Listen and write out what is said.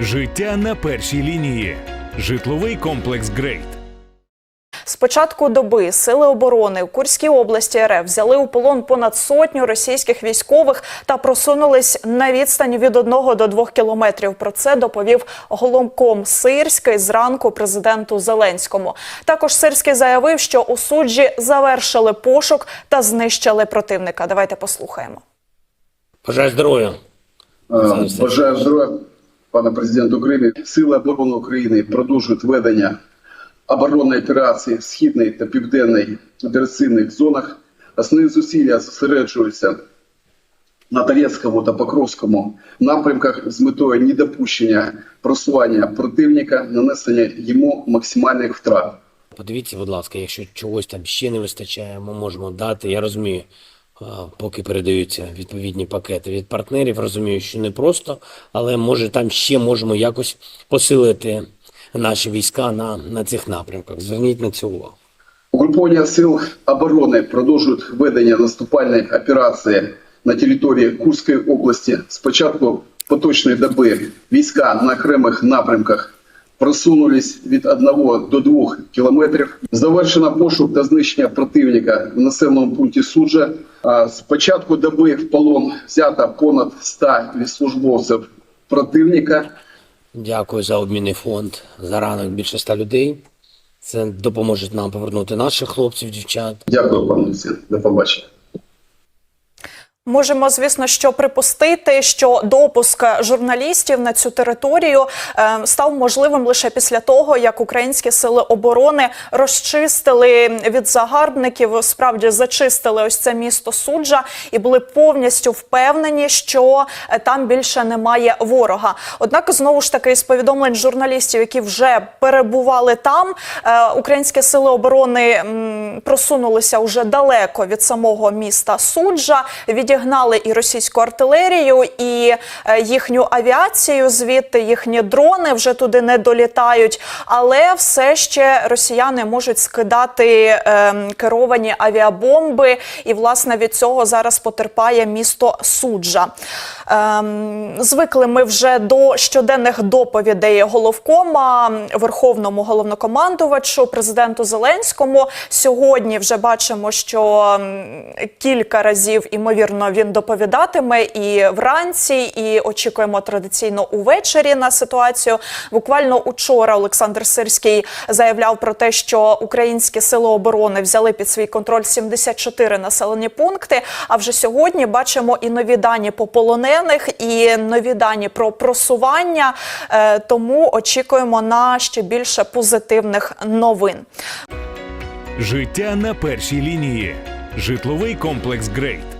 Життя на першій лінії. Житловий комплекс Грейт. З початку доби сили оборони у Курській області РФ взяли у полон понад сотню російських військових та просунулись на відстань від 1 до 2 кілометрів. Про це доповів головком Сирський зранку президенту Зеленському. Також Сирський заявив, що у суджі завершили пошук та знищили противника. Давайте послухаємо. Бажаю здоров'я. Е, Бажаю здоров'я, пане президент України. Сили оборони України продовжують ведення оборонної операції в східній та південній операційних зонах. Основні зусилля зосереджуються на Торецькому та Покровському напрямках з метою недопущення просування противника, нанесення йому максимальних втрат. Подивіться, будь ласка, якщо чогось там ще не вистачає, ми можемо дати. Я розумію, поки передаються відповідні пакети від партнерів, розумію, що не просто, але може там ще можемо якось посилити наші війська на, на цих напрямках. Зверніть на це увагу. Угруповання сил оборони продовжують ведення наступальної операції на території Курської області. З початку поточної доби війська на окремих напрямках просунулись від 1 до 2 кілометрів. Завершено пошук та знищення противника в населеному пункті Суджа. З початку доби в полон взято понад 100 службовців противника. Дякую за обмінний фонд. За ранок більше ста людей. Це допоможе нам повернути наших хлопців, дівчат. Дякую, пане Олексій. До побачення. Можемо, звісно, що припустити, що допуск журналістів на цю територію е, став можливим лише після того, як українські сили оборони розчистили від загарбників, справді зачистили ось це місто суджа і були повністю впевнені, що е, там більше немає ворога. Однак, знову ж таки, з повідомлень журналістів, які вже перебували там, е, українські сили оборони просунулися уже далеко від самого міста суджа. Відігнали і російську артилерію, і е, їхню авіацію. Звідти їхні дрони вже туди не долітають. Але все ще росіяни можуть скидати е, керовані авіабомби, і власне від цього зараз потерпає місто суджа. Ем, звикли ми вже до щоденних доповідей головкома верховному головнокомандувачу президенту Зеленському. Сьогодні вже бачимо, що кілька разів імовірно він доповідатиме і вранці, і очікуємо традиційно увечері на ситуацію. Буквально учора Олександр Сирський заявляв про те, що українські сили оборони взяли під свій контроль 74 населені пункти. А вже сьогодні бачимо і нові дані по полонених, і нові дані про просування. Е, Тому очікуємо на ще більше позитивних новин. Життя на першій лінії. Житловий комплекс Грейт.